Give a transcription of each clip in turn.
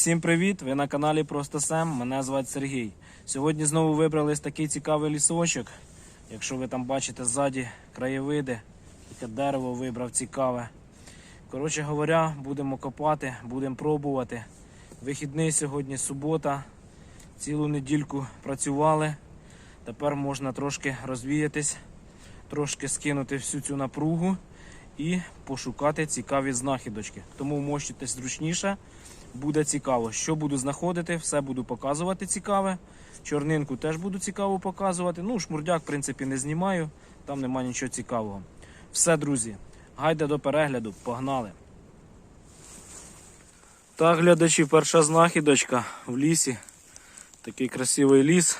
Всім привіт! Ви на каналі Просто Сем. Мене звати Сергій. Сьогодні знову вибрались такий цікавий лісочок. Якщо ви там бачите ззаді краєвиди, таке дерево вибрав цікаве. Коротше говоря, будемо копати, будемо пробувати. Вихідний сьогодні субота. Цілу недільку працювали. Тепер можна трошки розвіятись, трошки скинути всю цю напругу і пошукати цікаві знахідочки. Тому мощитесь зручніше, буде цікаво. Що буду знаходити, все буду показувати цікаве. Чорнинку теж буду цікаво показувати. Ну, шмурдяк, в принципі, не знімаю, там нема нічого цікавого. Все, друзі, гайде до перегляду, погнали. Так, глядачі, перша знахідочка в лісі. Такий красивий ліс.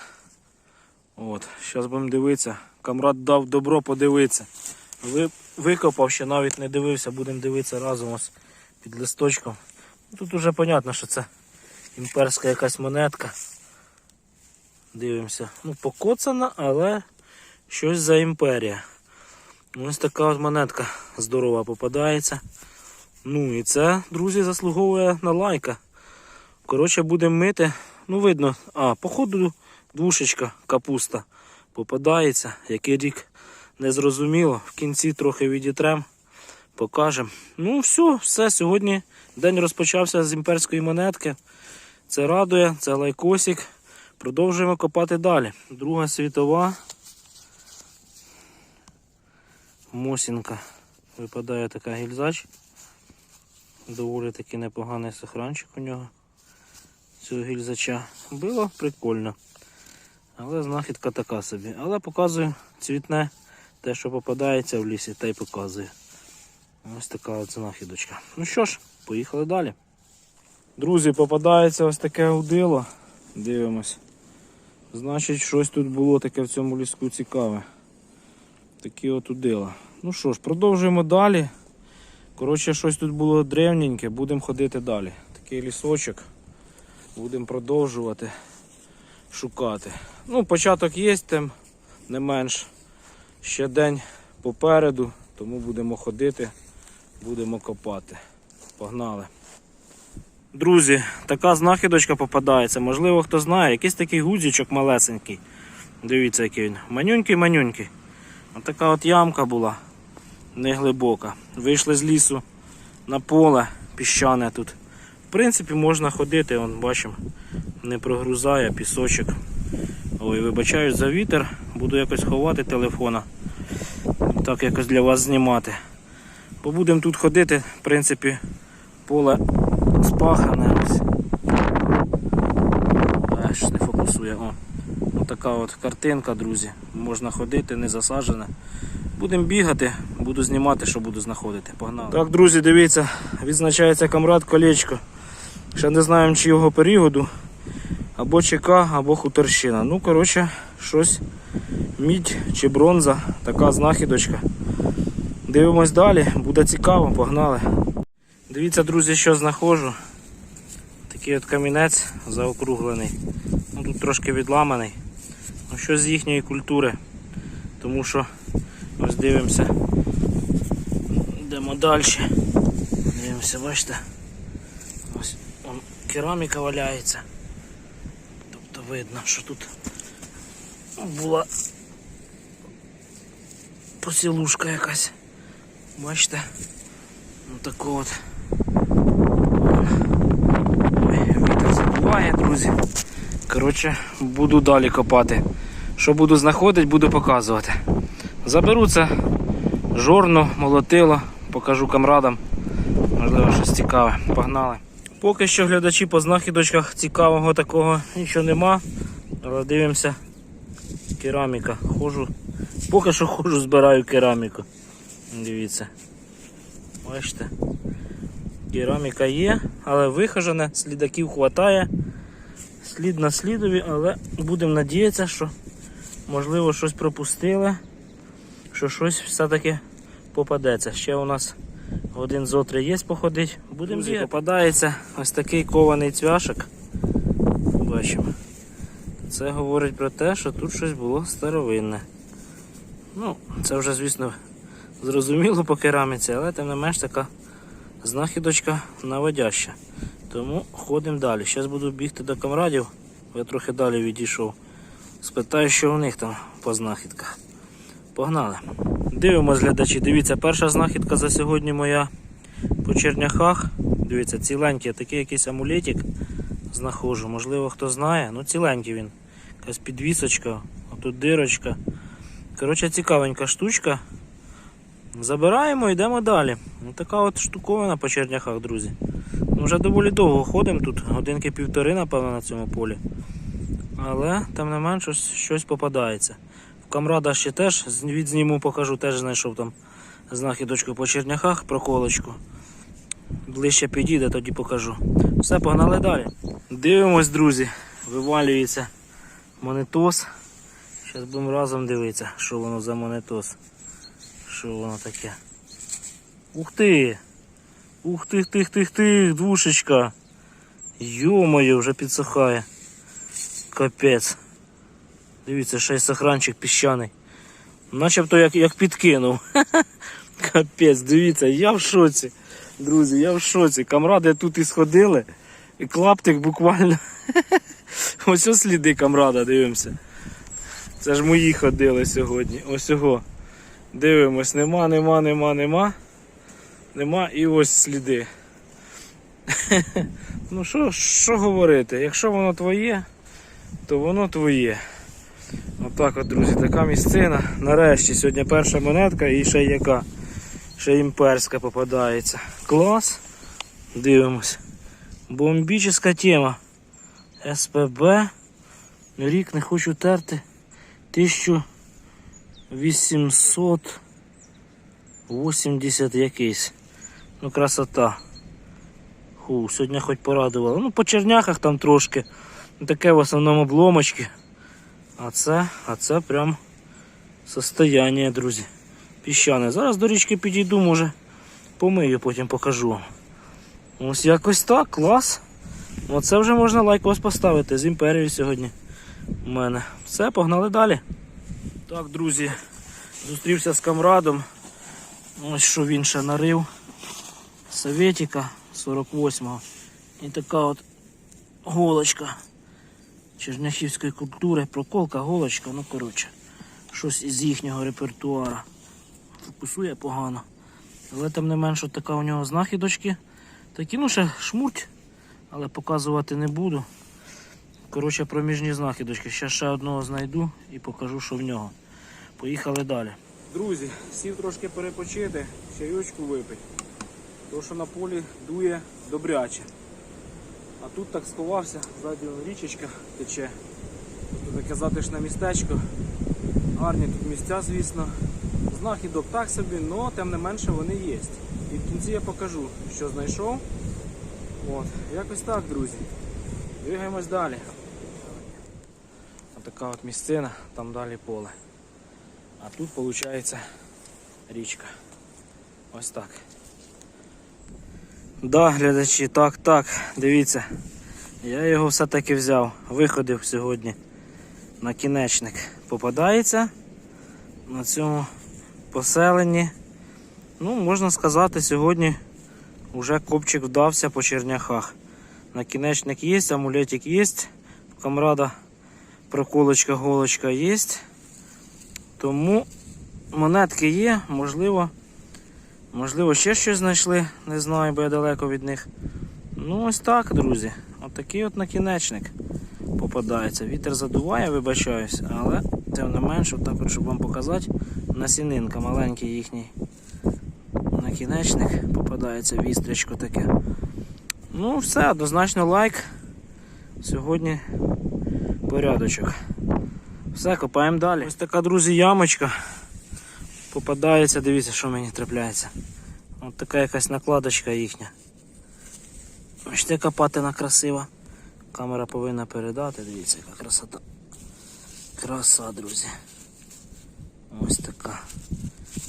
От, зараз будемо дивитися. Камрад дав добро подивитися. Ви, викопав, ще навіть не дивився, будемо дивитися разом ось під листочком. Тут вже зрозуміло, що це імперська якась монетка. Дивимося. Ну, покоцана, але щось за імперія. Ось така от монетка здорова попадається. Ну і це, друзі, заслуговує на лайка. Коротше, будемо мити. Ну, видно, а, походу двушечка капуста попадається. Який рік не зрозуміло. В кінці трохи відітрем, покажемо. Ну, все, все. Сьогодні день розпочався з імперської монетки. Це радує, це лайкосик. Продовжуємо копати далі. Друга світова. Мосінка. Випадає така гільзач. Доволі таки непоганий сохранчик у нього. Цього гільзача. Було прикольно. Але знахідка така собі. Але показую цвітне те, що попадається в лісі, та й показую. Ось така от знахідочка. Ну що ж, поїхали далі. Друзі, попадається ось таке удило. Дивимось. Значить, щось тут було таке в цьому ліску цікаве. Такі от удила. Ну що ж, продовжуємо далі. Коротше, щось тут було древненьке, будемо ходити далі. Такий лісочок. Будемо продовжувати шукати. Ну, початок є, тим не менш. Ще день попереду, тому будемо ходити, будемо копати. Погнали. Друзі, така знахідочка попадається. Можливо, хто знає, якийсь такий гудзичок малесенький. Дивіться, який він. Манюнький-манюнький. Отака от ямка була, не глибока. Вийшли з лісу на поле піщане тут. В принципі, можна ходити, вон, бачимо, не прогрузає пісочок. Ой, вибачаю за вітер, буду якось ховати телефона. Так якось для вас знімати. Побудемо тут ходити, в принципі, поле спахане ось. Аж не фокусує. О. Така от картинка, друзі. Можна ходити, не засаджена. Будемо бігати, буду знімати, що буду знаходити. Погнали. Так, друзі, дивіться, відзначається камрад колечко. Ще не знаємо, чи його періоду. Або ЧК, або хуторщина. Ну, коротше, щось мідь чи бронза, така знахідочка. Дивимось далі, буде цікаво, погнали. Дивіться, друзі, що знаходжу. Такий от камінець заокруглений. Ну, тут трошки відламаний. Ну, що з їхньої культури. Тому що ось дивимося. Йдемо далі. Дивимося, бачите. Ось вон, кераміка валяється. Тобто видно, що тут була посілушка якась. Бачите? Ну таку от. Ой, вітер забуває, друзі. Коротше, буду далі копати. Що буду знаходити, буду показувати. Заберу це жорно, молотило, покажу камрадам. Можливо, щось цікаве. Погнали. Поки що глядачі по знахідочках цікавого такого нічого нема. Але дивимося. Кераміка. Хожу. Поки що хожу, збираю кераміку. Дивіться. Бачите. Кераміка є, але вихожене, слідаків хватає. Слід на слідові, але будемо надіятися, що можливо щось пропустили, що щось все-таки попадеться. Ще у нас один зо три є походить. Будемо бігати. Попадається ось такий кований цвяшок. Бачимо. Це говорить про те, що тут щось було старовинне. Ну, це вже, звісно, зрозуміло по кераміці, але тим не менш така знахідочка наводяща. Тому ходимо далі. Зараз буду бігти до камрадів, я трохи далі відійшов. Спитаю, що у них там по знахідках. Погнали. Дивимось, глядачі. Дивіться, перша знахідка за сьогодні моя по черняхах. Дивіться, ціленький, такий якийсь амулетик знаходжу. Можливо, хто знає. Ну, ціленький він. Якась підвісочка, отут дирочка. Коротше, цікавенька штучка. Забираємо йдемо далі. Ну, така от штуковина по черняхах, друзі. Ну, вже доволі довго ходимо тут, годинки півтори, напевно, на цьому полі. Але, тим не менш, щось, щось попадається. В камрада ще теж відзніму, покажу, теж знайшов там знахідочку по черняхах, проколочку. Ближче підійде, тоді покажу. Все, погнали далі. Дивимось, друзі. Вивалюється монетос. Зараз будемо разом дивитися, що воно за монетос. Що воно таке. Ух ти! Ух ти, тих, тих, тих, двушечка. Йо-моє, вже підсихає. Капець. Дивіться, ще й сохранчик піщаний. Начебто як, як підкинув. Капець, дивіться, я в шоці. Друзі, я в шоці. Камради тут і сходили. І клаптик буквально. Ось ось сліди камрада, дивимося. Це ж мої ходили сьогодні. Ось його. Дивимось, нема, нема, нема, нема. Нема і ось сліди. ну що, що говорити? Якщо воно твоє, то воно твоє. Отак от, друзі, така місцина. Нарешті сьогодні перша монетка і ще яка. Ще імперська попадається. Клас. Дивимось. Бомбічна тема. СПБ. Рік не хочу терти. 1880 якийсь. Ну, красота. Ху, сьогодні хоч порадувало. Ну, по черняхах там трошки. Ну, Таке в основному обломочки. А це, а це прям состояние, друзі. Піщане. Зараз до річки підійду, може помию, потім покажу вам. Ось якось так, клас. Оце вже можна лайкос поставити з імперією сьогодні. У мене. Все, погнали далі. Так, друзі, зустрівся з камрадом. Ось що він ще нарив. Советіка 48-го. І така от голочка черняхівської культури. Проколка, голочка, ну коротше. Щось із їхнього репертуара. Фокусує погано. Але тим не менше така у нього знахідочки. Такі, ну ще шмурть, але показувати не буду. Коротше, проміжні знахідочки. Ще ще одного знайду і покажу, що в нього. Поїхали далі. Друзі, сів трошки перепочити, чайочку випити. Тому що на полі дує добряче. А тут так сховався, ззаді річечка тече. Тут таке затишне містечко. Гарні тут місця, звісно. Знахідок так собі, але тим не менше вони є. І в кінці я покажу, що знайшов. От, якось так, друзі. Двигаємось далі. Отака от місцина, там далі поле. А тут виходить річка. Ось так. Да, глядачі, так, так, дивіться. Я його все-таки взяв. Виходив сьогодні на кінечник. Попадається на цьому поселенні. Ну, можна сказати, сьогодні вже копчик вдався по черняхах. Накінечник є, амулетик є. Камрада проколочка, голочка є. Тому монетки є, можливо, можливо, ще щось знайшли, не знаю, бо я далеко від них. Ну, ось так, друзі. Отакий от накінечник попадається. Вітер задуває, вибачаюсь, але тим не менше, отак от, щоб вам показати, насінинка маленький їхній накінечник попадається, вістрячко таке. Ну, все, однозначно лайк. Сьогодні порядочок. Все, копаємо далі. Ось така, друзі, ямочка. Попадається, дивіться, що мені трапляється. Ось така якась накладочка їхня. Бачите, яка патина красива. Камера повинна передати, дивіться, яка красота. Краса, друзі. Ось така.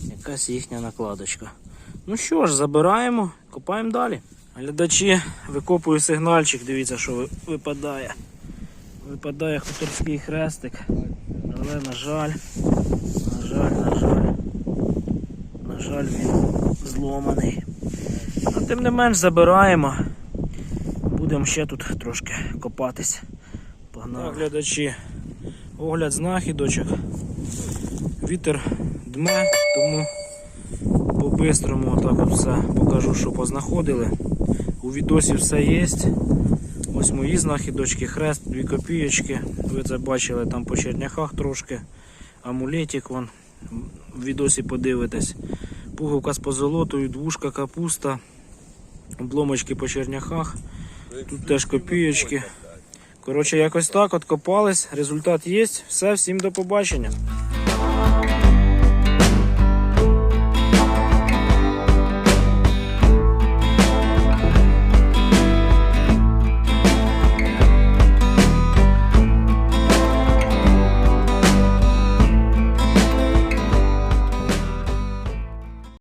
Якась їхня накладочка. Ну що ж, забираємо, копаємо далі. Глядачі, викопую сигнальчик, дивіться, що випадає. Випадає хуторський хрестик. Але на жаль, на жаль, на жаль, на жаль, він зломаний. А тим не менш забираємо. будемо ще тут трошки копатись. Погнали. глядачі, огляд знахідочок. Вітер дме, тому по-бистрому отак от все покажу, що познаходили. У відосі все є. Ось мої знахідочки, хрест, дві копійочки. Ви це бачили там по черняхах трошки. Амулетик вон. В відосі подивитесь. Пуговка з позолотою, двушка капуста, обломочки по черняхах. Тут теж копійочки. Коротше, якось так от копались. Результат є. Все, всім до побачення.